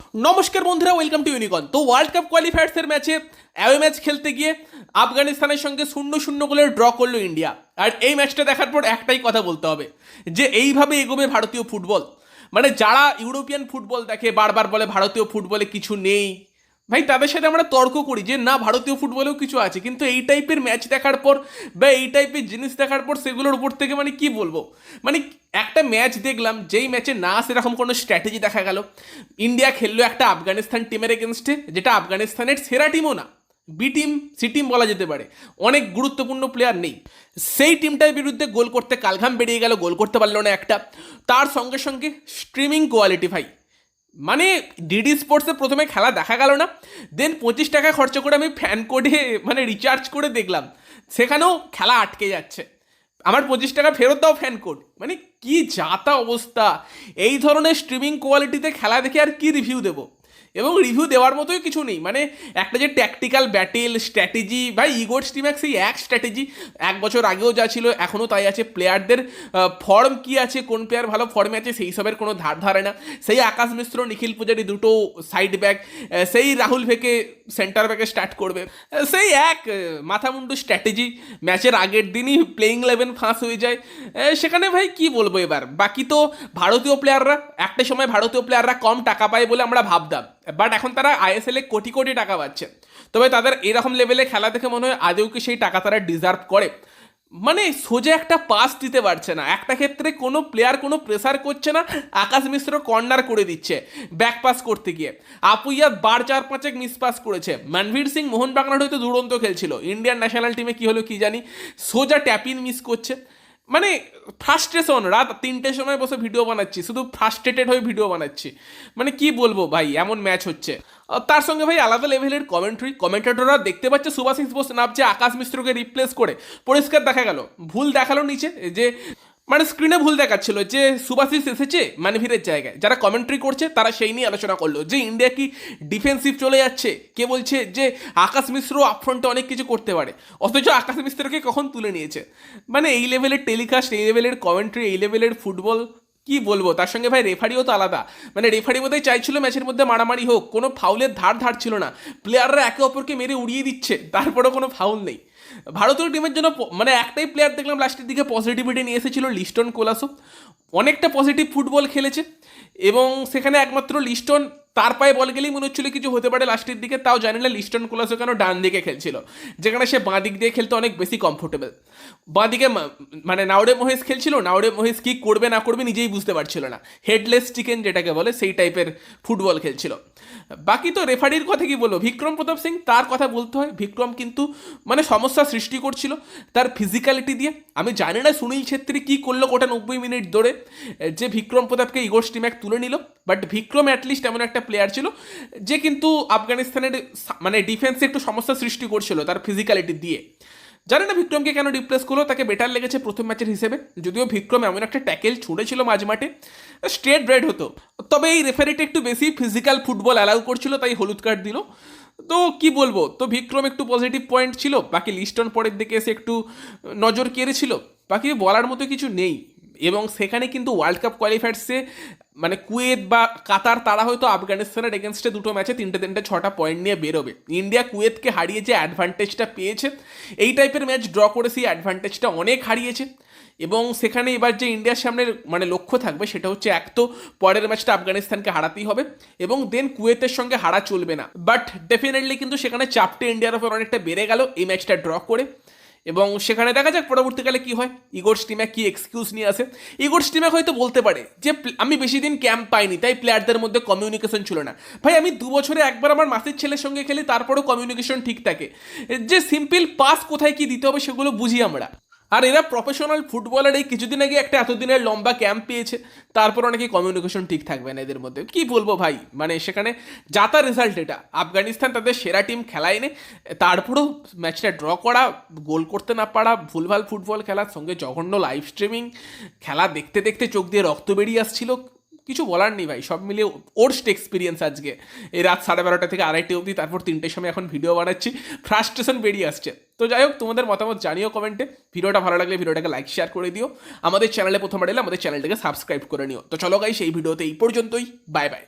নমস্কার বন্ধুরা welcome to ইউনিকন তো ওয়ার্ল্ড কাপ কোয়ালিফায়ার্সের ম্যাচে অ্যাওয়ে ম্যাচ খেলতে গিয়ে আফগানিস্তানের সঙ্গে শূন্য শূন্য গোলের ড্র করল ইন্ডিয়া আর এই ম্যাচটা দেখার পর একটাই কথা বলতে হবে, যে এইভাবে এগোবে ভারতীয় ফুটবল মানে যারা ইউরোপিয়ান ফুটবল দেখে বারবার বলে ভারতীয় ফুটবলে কিছু নেই ভাই, তাদের সাথে আমরা তর্ক করি যে, না, ভারতীয় ফুটবলেও কিছু আছে। কিন্তু এই টাইপের ম্যাচ দেখার পর বা এই টাইপের জিনিস দেখার পর সেগুলোর উপর থেকে মানে কি বলব? মানে একটা ম্যাচ দেখলাম, যেই ম্যাচে না সেরকম কোনো স্ট্র্যাটেজি দেখা গেল। ইন্ডিয়া খেললো একটা আফগানিস্তান টিমের এগেনস্টে যেটা আফগানিস্তানের সেরা টিমও না। বি টিম সি টিম বলা যেতে পারে। অনেক গুরুত্বপূর্ণ প্লেয়ার নেই। সেই টিমটার বিরুদ্ধে গোল করতে কালঘাম বেরিয়ে গেল, গোল করতে পারল না একটা। তার সঙ্গে সঙ্গে স্ট্রিমিং কোয়ালিটি ভাই। মানে ডিডি স্পোর্টসে প্রথমে খেলা দেখা গেল না দেন পঁচিশ টাকা খরচ করে আমি ফ্যান কোডে মানে রিচার্জ করে দেখলাম, সেখানেও খেলা আটকে যাচ্ছে। আমার পঁচিশ টাকা ফেরত দাও ফ্যান কোড মানে কি যাতা অবস্থা। এই ধরনের স্ট্রিমিং কোয়ালিটিতে খেলা দেখে আর কি রিভিউ দেবো? এবং রিভিউ দেওয়ার মতোই কিছু নেই। মানে একটা যে ট্যাকটিক্যাল ব্যাটেল স্ট্র্যাটেজি ভাই ইগোর স্টিম্যাক সেই এক স্ট্র্যাটেজি এক বছর আগেও যা ছিল, এখনও তাই আছে। প্লেয়ারদের ফর্ম কি আছে, কোন প্লেয়ার ভালো ফর্মে আছে, সেই সবের কোনো ধার ধারে না। সেই আকাশ মিশ্র, নিখিল পূজারি দুটো সাইড ব্যাক সেই রাহুল ভেকে সেন্টার ব্যাকে স্টার্ট করবে। সেই এক মাথামুন্ডু স্ট্র্যাটেজি ম্যাচের আগের দিনই প্লেইং ইলেভেন ফাঁস হয়ে যায়। সেখানে ভাই কি বলব এবার? বাকি তো ভারতীয় প্লেয়াররা একটা সময় ভারতীয় প্লেয়াররা কম টাকা পায় বলে আমরা ভাবতাম। বাট এখন তারা আইএসএল কোটি কোটি টাকা পাচ্ছে। তবে তাদের এরকম লেভেলে খেলা দেখে মনে হয় আদেও কি সেই টাকা তারা ডিজার্ভ করে? মানে সোজা একটা পাস দিতে পারছে না। একটা ক্ষেত্রে কোনো প্লেয়ার কোনো প্রেসার করছে না, আকাশ মিশ্র কর্নার করে দিচ্ছে ব্যাক পাস করতে গিয়ে। আপুইয়া বার চার পাঁচেক মিস পাস করেছে। মনভীর সিং, মোহন বাগানার হয়তো দুরন্ত খেলছিল। ইন্ডিয়ান ন্যাশনাল টিমে কি হলো কি জানি, সোজা ট্যাপিন মিস করছে। মানে ফ্রাস্ট্রেশন রাত তিনটের সময় বসে ভিডিও বানাচ্ছি, শুধু ফ্রাস্ট্রেটেড হয়ে ভিডিও বানাচ্ছি। মানে কি বলব ভাই, এমন ম্যাচ হচ্ছে। তার সঙ্গে ভাই আলাদা লেভেলের কমেন্ট্রি কমেন্টেটররা দেখতে পাচ্ছে সুভাষিস বোস নামছে আকাশ মিশ্রকে রিপ্লেস করে। পরিষ্কার দেখা গেল, ভুল দেখাল নিচে যে মানে স্ক্রিনে ভুল দেখাচ্ছিল যে সুভাষিস এসেছে মানভীরের জায়গায়। যারা কমেন্ট্রি করছে, তারা সেই নিয়ে আলোচনা করল যে ইন্ডিয়া কি ডিফেন্সিভ চলে যাচ্ছে। কে বলছে যে আকাশ মিশ্র আপফ্রন্টে অনেক কিছু করতে পারে। অথচ আকাশ মিশ্রকে কখন তুলে নিয়েছে? মানে এই লেভেলের টেলিকাস্ট এই লেভেলের কমেন্ট্রি এই লেভেলের ফুটবল কি বলব? তার সঙ্গে ভাই রেফারিও তো আলাদা। মানে রেফারি বোধহয় চাইছিল ম্যাচের মধ্যে মারামারি হোক, কোনো ফাউলের ধার ধার ছিল না। প্লেয়াররা একে অপরকে মেরে উড়িয়ে দিচ্ছে, তারপরেও কোনো ফাউল নেই। ভারতীয় টিমের জন্য মানে একটাই প্লেয়ার দেখলাম লাস্টের দিকে পজিটিভিটি নিয়ে এসেছিল লিস্টন কোলাসো। অনেকটা পজিটিভ ফুটবল খেলেছে এবং সেখানে একমাত্র লিস্টন তার পায়ে বল গেলেই মনে হচ্ছিল কিছু হতে পারে লাস্টের দিকে, তাও জানি না, লিস্টন কোলাসো কেন ডান দিকে খেলছিল। যেখানে সে বাঁ দিক দিয়ে খেলতে অনেক বেশি কমফোর্টেবল বাঁ দিকে মানে নাওড়ে মহেশ খেলছিল নাওড়ে মহেশ কি করবে না করবে নিজেই বুঝতে পারছিল না। হেডলেস চিকেন যেটাকে বলে, সেই টাইপের ফুটবল খেলছিল। বাকি তো রেফারির কথা কি বলব? বিক্রম প্রতাপ সিং, তার কথা বলতে হয়। বিক্রম কিন্তু মানে সমস্যা সৃষ্টি করছিল। তার ফিজিক্যালিটি দিয়ে আমি জানি না সুনীল ছেত্রী কী করল গোটা নব্বই মিনিট ধরে। যে বিক্রম প্রতাপকে ইগোর স্টিম্যাক তুলে নিল। বাট বিক্রম অ্যাটলিস্ট এমন একটা প্লেয়ার ছিল, যে কিন্তু আফগানিস্তানের মানে ডিফেন্সে একটু সমস্যা সৃষ্টি করছিল তার ফিজিক্যালিটি দিয়ে। জানি না বিক্রমকে কেন রিপ্লেস করল, তাকে বেটার লেগেছে প্রথম ম্যাচের হিসেবে। যদিও বিক্রম এমন একটা ট্যাকেল ছুঁড়েছিল মাঝ মাঠে স্ট্রেট রেড হতো। তবে এই রেফারিটা একটু বেশি ফিজিক্যাল ফুটবল অ্যালাউ করছিল, তাই হলুদ কার্ড দিল। তো কি বলব? তো বিক্রম একটু পজিটিভ পয়েন্ট ছিল, বাকি লিস্টন পরের দিকে এসে একটু নজর কেড়েছিল। বাকি বলার মতো কিছু নেই। এবং সেখানে কিন্তু ওয়ার্ল্ড কাপ কোয়ালিফায়ার্সে মানে কুয়েত বা কাতার, তারা হয়তো আফগানিস্তানের এগেনস্টে দুটো ম্যাচে তিনটে তিনটে ছটা পয়েন্ট নিয়ে বেরোবে। ইন্ডিয়া কুয়েতকে হারিয়ে যে অ্যাডভান্টেজটা পেয়েছে, এই টাইপের ম্যাচ ড্র করে সেই অ্যাডভান্টেজটা অনেক হারিয়েছে। এবং সেখানে এবার যে ইন্ডিয়ার সামনে মানে লক্ষ্য থাকবে সেটা হচ্ছে এক তো পরের ম্যাচটা আফগানিস্তানকে হারাতেই হবে এবং দেন কুয়েতের সঙ্গে হারা চলবে না। বাট ডেফিনেটলি কিন্তু সেখানে চাপটা ইন্ডিয়ার ওপর অনেকটা বেড়ে গেল এই ম্যাচটা ড্র করে। এবং সেখানে দেখা যাক পরবর্তীকালে কি হয়। ইগোর স্টিম্যাক কি এক্সকিউজ নিয়ে আসে। ইগোর স্টিম্যাক হয়তো বলতে পারে যে আমি বেশি দিন ক্যাম্প পাইনি, তাই প্লেয়ারদের মধ্যে কমিউনিকেশন ছিল না। ভাই, আমি দু বছরে একবার আমার মাসির ছেলের সঙ্গে খেলি, তারপরেও কমিউনিকেশন ঠিক থাকে। যে সিম্পল পাস কোথায় কি দিতে হবে সেগুলো বুঝি আমরা। আর এরা প্রফেশনাল ফুটবলার এই কিছুদিন আগে একটা এতদিনের লম্বা ক্যাম্প পেয়েছে, তারপর অনেকে কমিউনিকেশন ঠিক থাকবে না এদের মধ্যে। কি বলব ভাই? মানে সেখানে যাতা রেজাল্ট এটা। আফগানিস্তান তাদের সেরা টিম খেলায়নি, তারপরেও ম্যাচটা ড্র করা গোল করতে না পারা, ভুলভাল ফুটবল খেলার সঙ্গে জঘন্য লাইভ স্ট্রিমিং খেলা দেখতে দেখতে চোখ দিয়ে রক্ত বেরিয়ে আসছিল। কিছু বলার নেই ভাই, সব মিলিয়ে ওর্স্ট এক্সপিরিয়েন্স আজকে। এই রাত সাড়ে বারোটা থেকে আড়াইটে অবধি, তারপর তিনটের সময় এখন ভিডিও বানাচ্ছি ফ্রাস্ট্রেশন বেরিয়ে আসছে। তো যাই হোক, তোমাদের মতামত জানিও কমেন্টে ভিডিওটা ভালো লাগলে ভিডিওটাকে লাইক শেয়ার করে দিও। আমাদের চ্যানেলে প্রথমবার এলে আমাদের চ্যানেলটাকে সাবস্ক্রাইব করে নিও। তো চলো গাই সেই ভিডিওতে এই পর্যন্তই। Bye bye